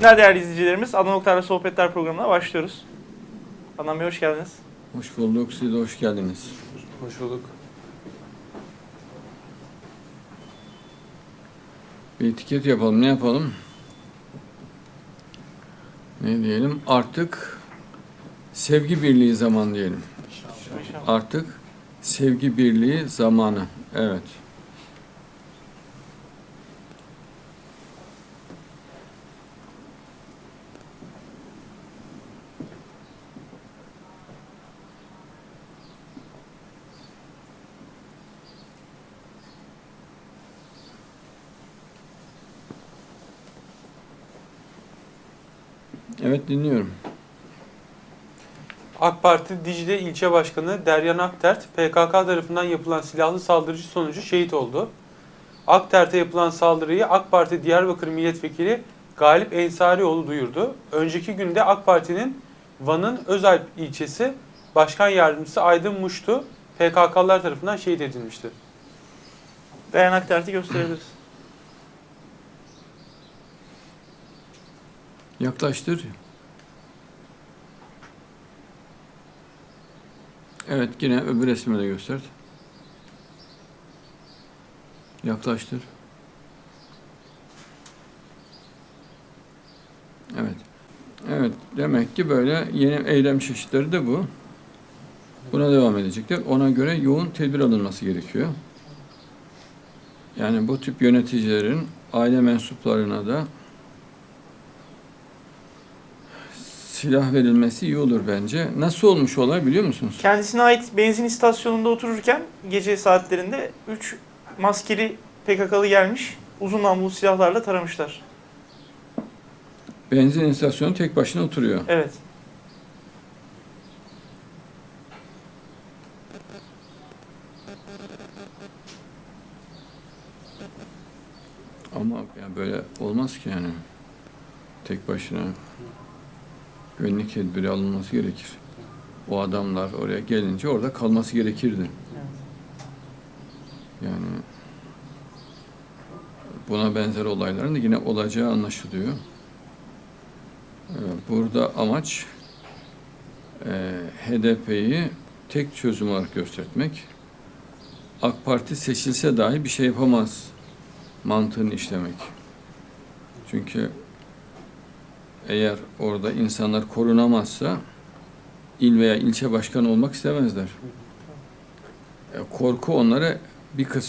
günler değerli izleyicilerimiz. Adnan Oktar'la Sohbetler programına başlıyoruz. Adnan Bey hoş geldiniz. Hoş bulduk, siz de hoş geldiniz. Hoş bulduk. Bir etiket yapalım, ne yapalım? Ne diyelim? Artık sevgi birliği zaman diyelim. İnşallah. Artık sevgi birliği zamanı. Evet. Evet dinliyorum. AK Parti Dicle İlçe Başkanı Deryan Aktert, PKK tarafından yapılan silahlı saldırı sonucu şehit oldu. Aktert'e yapılan saldırıyı AK Parti Diyarbakır Milletvekili Galip Ensarioğlu duyurdu. Önceki günde AK Parti'nin Van'ın Özalp ilçesi Başkan Yardımcısı Aydın Muştu PKK'lar tarafından şehit edilmişti. Dayanak derti gösterebiliriz. Yaklaştır. Evet yine öbür resmi de göster. Yaklaştır. Evet. Evet demek ki böyle yeni eylem çeşitleri de bu. Buna devam edecekler. Ona göre yoğun tedbir alınması gerekiyor. Yani bu tip yöneticilerin aile mensuplarına da silah verilmesi iyi olur bence. Nasıl olmuş olay biliyor musunuz? Kendisine ait benzin istasyonunda otururken gece saatlerinde 3 maskeli PKK'lı gelmiş. Uzun namlulu silahlarla taramışlar. Benzin istasyonu tek başına oturuyor. Evet. Ama ya böyle olmaz ki yani. Tek başına güvenlik tedbiri alınması gerekir. O adamlar oraya gelince orada kalması gerekirdi. Yani buna benzer olayların da yine olacağı anlaşılıyor. Ee, Burada amaç e, HDP'yi tek çözüm olarak göstermek. AK Parti seçilse dahi bir şey yapamaz mantığını işlemek. Çünkü eğer orada insanlar korunamazsa il veya ilçe başkanı olmak istemezler. E, Korku onlara bir kısmı